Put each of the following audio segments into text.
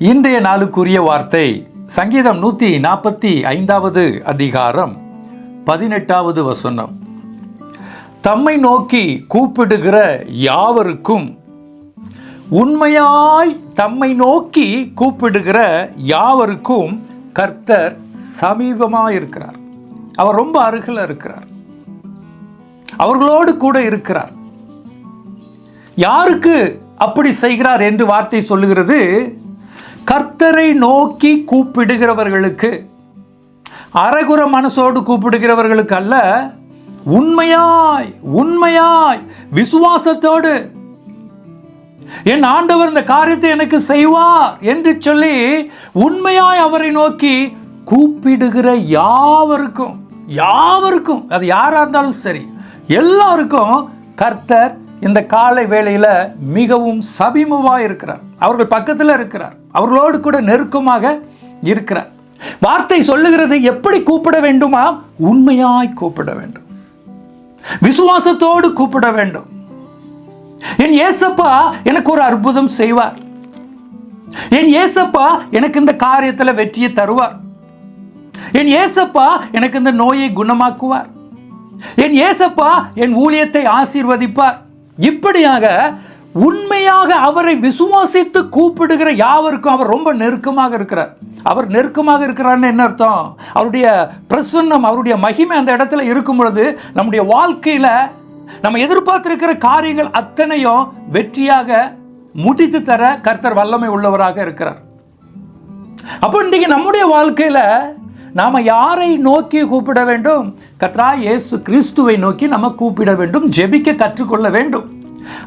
இன்றைய நாளுக்குரிய வார்த்தை சங்கீதம் நூற்றி நாற்பத்தி ஐந்தாவது அதிகாரம் பதினெட்டாவது வசனம். தம்மை நோக்கி கூப்பிடுகிற யாவருக்கும் உண்மையாய் தம்மை நோக்கி கூப்பிடுகிற யாவருக்கும் கர்த்தர் சமீபமாக இருக்கிறார் அவர் ரொம்ப அருகில் இருக்கிறார். அவர்களோடு கூட இருக்கிறார். யாருக்கு அப்படி செய்கிறார் என்று வார்த்தை சொல்லுகிறது? கர்த்தரை நோக்கி கூப்பிடுகிறவர்களுக்கு அறகுற மனசோடு கூப்பிடுகிறவர்களுக்கு அல்ல உண்மையாய் உண்மையாய் விசுவாசத்தோடு என் ஆண்டவர் இந்த காரியத்தை எனக்கு செய்வார் என்று சொல்லி உண்மையாய் அவரை நோக்கி கூப்பிடுகிற யாவருக்கும் யாவருக்கும் அது யாரா இருந்தாலும் சரி எல்லாருக்கும் கர்த்தர் இந்த காலை வேளையில் மிகவும் சபிமுவாக இருக்கிறார். அவர்கள் பக்கத்தில் இருக்கிறார். அவர்களோடு கூட நெருக்கமாக இருக்கிறார். வார்த்தை சொல்லுகிறது எப்படி கூப்பிட வேண்டுமா? உண்மையாய் கூப்பிட வேண்டும். விசுவாசத்தோடு கூப்பிட வேண்டும். என் ஏசப்பா எனக்கு ஒரு அற்புதம் செய்வார். என் ஏசப்பா எனக்கு இந்த காரியத்தில் வெற்றியை தருவார். என் ஏசப்பா எனக்கு இந்த நோயை குணமாக்குவார். என் ஏசப்பா என் ஊழியத்தை ஆசீர்வதிப்பார். இப்படியாக உண்மையாக அவரை விசுவாசித்து கூப்பிடுகிற யாவருக்கும் அவர் ரொம்ப நெருக்கமாக இருக்கிறார். அவர் நெருக்கமாக இருக்கிறான்னு என்ன அர்த்தம்? அவருடைய பிரசன்னம் அவருடைய மகிமை அந்த இடத்துல இருக்கும் பொழுது நம்முடைய வாழ்க்கையில் நம்ம எதிர்பார்த்திருக்கிற காரியங்கள் அத்தனையும் வெற்றியாக முடித்து தர கர்த்தர் வல்லமை உள்ளவராக இருக்கிறார். அப்போ இன்றைக்கு நம்முடைய வாழ்க்கையில் நாம் யாரை நோக்கி கூப்பிட வேண்டும்? கத்ரா இயேசு கிறிஸ்துவை நோக்கி நம்ம கூப்பிட வேண்டும் ஜெபிக்க கற்றுக்கொள்ள வேண்டும்.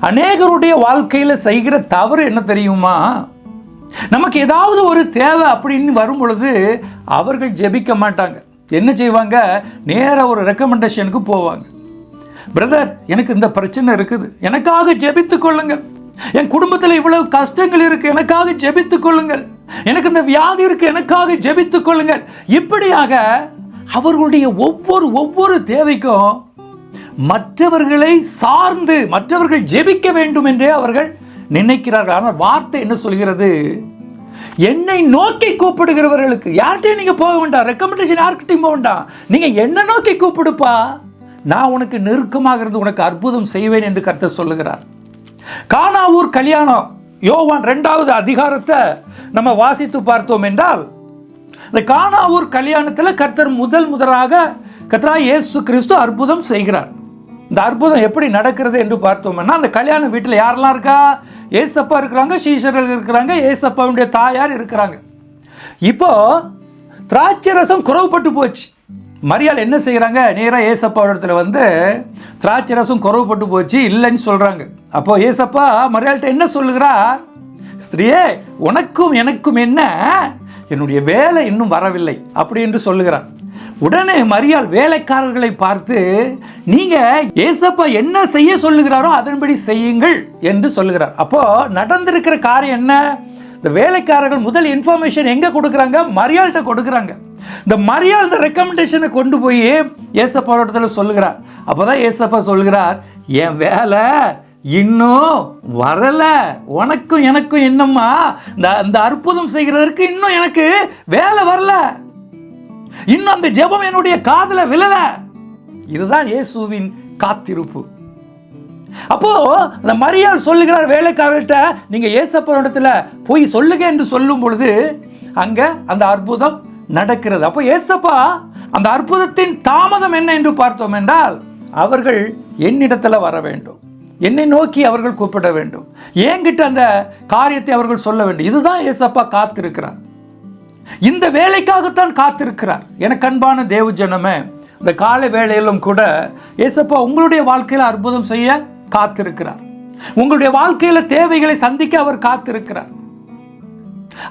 அநேகருடைய வாழ்க்கையில் செய்கிற தவறு என்ன தெரியுமா? நமக்கு ஏதாவது ஒரு தேவை அப்படின்னு வரும் பொழுது அவர்கள் ஜெபிக்க மாட்டாங்க. என்ன செய்வாங்க? நேராக ஒரு ரெக்கமெண்டேஷனுக்கு போவாங்க. பிரதர் எனக்கு இந்த பிரச்சனை இருக்குது. எனக்காக ஜெபித்துக் கொள்ளுங்கள். என் குடும்பத்தில் இவ்வளவு கஷ்டங்கள் இருக்கு. எனக்காக ஜெபித்துக் கொள்ளுங்கள். எனக்கு இந்த வியாதி இருக்கு எனக்காக ஜெபித்துக் கொள்ளுங்கள். இப்படியாக அவர்களுடைய ஒவ்வொரு ஒவ்வொரு தேவைக்கும் மற்றவர்களை சார்ந்து மற்றவர்கள் ஜெபிக்க வேண்டும் என்றே அவர்கள் நினைக்கிறார்கள். ஆனால் வார்த்தை என்ன சொல்கிறது? என்னை நோக்கி கூப்பிடுகிறவர்களுக்கு யார்கிட்டையும் நீங்க போக வேண்டாம். ரெக்கமெண்டேஷன் யார்கிட்டையும் போக வேண்டாம். நீங்க என்ன நோக்கி கூப்பிடுப்பா? நான் உனக்கு நெருக்கமாக இருந்து உனக்கு அற்புதம் செய்வேன் என்று கருத்தை சொல்லுகிறார். காணாவூர் கல்யாணம் யோவான் ரெண்டாவது அதிகாரத்தை நம்ம வாசித்து பார்த்தோம் என்றால் இந்த கானாவூர் கல்யாணத்தில் கர்த்தர் முதல் முதலாக கர்த்தரா இயேசு கிறிஸ்து அற்புதம் செய்கிறார். இந்த அற்புதம் எப்படி நடக்கிறது என்று பார்த்தோம்னா அந்த கல்யாண வீட்டில் யாரெல்லாம் இருக்கா? ஏசப்பா இருக்கிறாங்க சீஷர்கள் இருக்கிறாங்க ஏசப்பாவுடைய தாயார் இருக்கிறாங்க. இப்போ திராட்சை ரசம் குறவுப்பட்டு போச்சு. மரியாள் என்ன செய்கிறாங்க? நேராக ஏசப்பா இடத்துல வந்து திராட்சை ரசம் குறவுப்பட்டு போச்சு இல்லைன்னு சொல்கிறாங்க அப்போ ஏசப்பா மரியாள்கிட்ட என்ன சொல்லுகிறார்? ஸ்திரீயே உனக்கும் எனக்கும் என்ன? என்னுடைய வேலை இன்னும் வரவில்லை அப்படி என்று சொல்லுகிறார். உடனே மரியாள் வேலைக்காரர்களை பார்த்து நீங்க ஏசப்பா என்ன செய்ய சொல்லுகிறாரோ அதன்படி செய்யுங்கள் என்று சொல்லுகிறார். அப்போ நடந்திருக்கிற காரியம் என்ன? இந்த வேலைக்காரர்கள் முதல் இன்ஃபர்மேஷன் எங்க கொடுக்குறாங்க? மரியாள்கிட்ட கொடுக்குறாங்க. இந்த மரியாள் இந்த ரெக்கமெண்டேஷனை கொண்டு போய் ஏசப்பா இடத்துல சொல்லுகிறார். அப்போதான் ஏசப்பா சொல்லுகிறார் என் வேலை இன்னும் வரல. உனக்கும் எனக்கும் என்னம்மா? இந்த அந்த அற்புதம் செய்கிறதற்கு இன்னும் எனக்கு வேலை வரல. இன்னும் அந்த ஜெபம் என்னுடைய காதல விழல. இதுதான் இயேசுவின் காத்திருப்பு. அப்போ அந்த மரியாள் சொல்லுகிறார் வேலைக்காரர்கிட்ட நீங்க ஏசப்பனிடத்துல போய் சொல்லுங்க என்று சொல்லும் பொழுது அங்க அந்த அற்புதம் நடக்கிறது. அப்போ ஏசப்பா அந்த அற்புதத்தின் தாமதம் என்ன என்று பார்த்தோம் என்றால் அவர்கள் என்னிடத்துல வர வேண்டும். என்னை நோக்கி அவர்கள் கூப்பிட வேண்டும். என்கிட்ட அந்த காரியத்தை அவர்கள் சொல்ல வேண்டும். இதுதான் ஏசப்பா காத்திருக்கிறார். இந்த வேலைக்காகத்தான் காத்திருக்கிறார். எனக்கு அன்பான தேவ ஜனமே இந்த காலை வேளையிலும் கூட ஏசப்பா உங்களுடைய வாழ்க்கையில் அற்புதம் செய்ய காத்திருக்கிறார். உங்களுடைய வாழ்க்கையில் தேவைகளை சந்திக்க அவர் காத்திருக்கிறார்.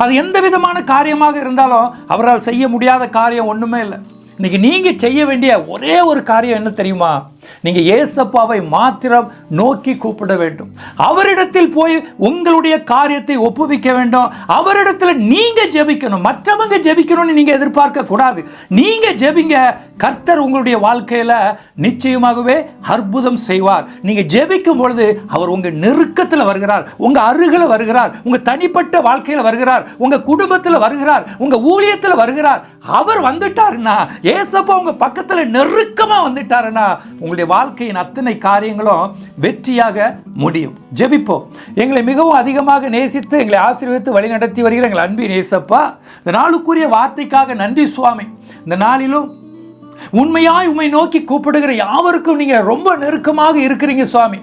அது எந்த விதமான காரியமாக இருந்தாலும் அவரால் செய்ய முடியாத காரியம் ஒன்றுமே இல்லை. இன்னைக்கு நீங்கள் செய்ய வேண்டிய ஒரே ஒரு காரியம் என்ன தெரியுமா? நீங்க ஏசப்பாவை மாத்திரம் நோக்கி கூப்பிட வேண்டும். அவரிடத்தில் போய் உங்களுடைய காரியத்தை ஒப்புவிக்க வேண்டும். அவரிடத்தில் நீங்க ஜெபிக்கணும். மற்றவங்க ஜெபிக்கணும்னு நீங்க எதிர்பார்க்க கூடாது. நீங்க ஜெபிங்க. கர்த்தர் உங்களுடைய வாழ்க்கையில நிச்சயமாகவே அற்புதம் செய்வார். நீங்க ஜெபிக்கும் பொழுது அவர் உங்க நெருக்கத்தில் வருகிறார். உங்க அருகில் வருகிறார். உங்க தனிப்பட்ட வாழ்க்கையில் வருகிறார். உங்க குடும்பத்தில் வருகிறார். உங்க ஊழியத்தில் வருகிறார். அவர் வந்துட்டாருன்னா ஏசப்பா உங்க பக்கத்துல நெருக்கமா வந்துட்டாருன்னா உங்களுக்கு உங்களுடைய வாழ்க்கையின் அத்தனை காரியங்களும் வெற்றியாக முடியும். ஜெபிப்போம் எங்களை மிகவும் அதிகமாக நேசித்து எங்களை ஆசீர்வித்து வழிநடத்தி வருகிற எங்கள் அன்பின் நேசப்பா இந்த நாளுக்குரிய வார்த்தைக்காக நன்றி சுவாமி. இந்த நாளிலும் உண்மையாய் உம்மை நோக்கி கூப்பிடுகிற யாவருக்கும் நீங்க ரொம்ப நெருக்கமாக இருக்கிறீங்க சுவாமி.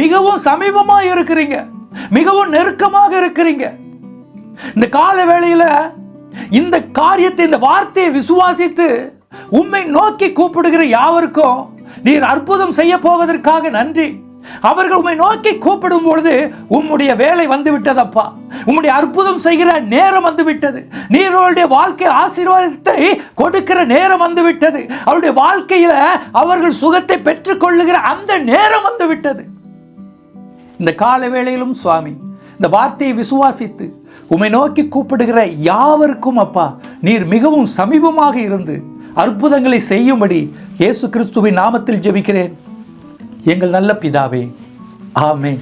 மிகவும் சமீபமா இருக்கிறீங்க. மிகவும் நெருக்கமாக இருக்கிறீங்க. இந்த கால வேளையில இந்த காரியத்தை இந்த வார்த்தையை விசுவாசித்து உம்மை நோக்கி கூப்பிடுகிற யாவருக்கும் நீர் அற்புதம் செய்ய போவதற்காக நன்றி. அவர்கள் உம்மை நோக்கி கூப்பிடும் பொழுது உம்முடைய வேலை வந்து விட்டதப்பா உம்முடைய அற்புதம் செய்கிற நேரம் வந்து விட்டது நீர்களுடைய வாழ்க்கை ஆசீர்வாதத்தை கொடுக்கிற நேரம் வந்து விட்டது அவருடைய வாழ்க்கையில அவர்கள் சுகத்தை பெற்றுக்கொள்ளுகிற அந்த நேரம் வந்து விட்டது இந்த கால வேளையிலும் சுவாமி இந்த வார்த்தையை விசுவாசித்து உம்மை நோக்கி கூப்பிடுகிற யாவருக்கும் அப்பா நீர் மிகவும் சமீபமாக இருந்து அற்புதங்களை செய்யும்படி இயேசு கிறிஸ்துவின் நாமத்தில் ஜெபிக்கிறேன். எங்கள் நல்ல பிதாவே ஆமே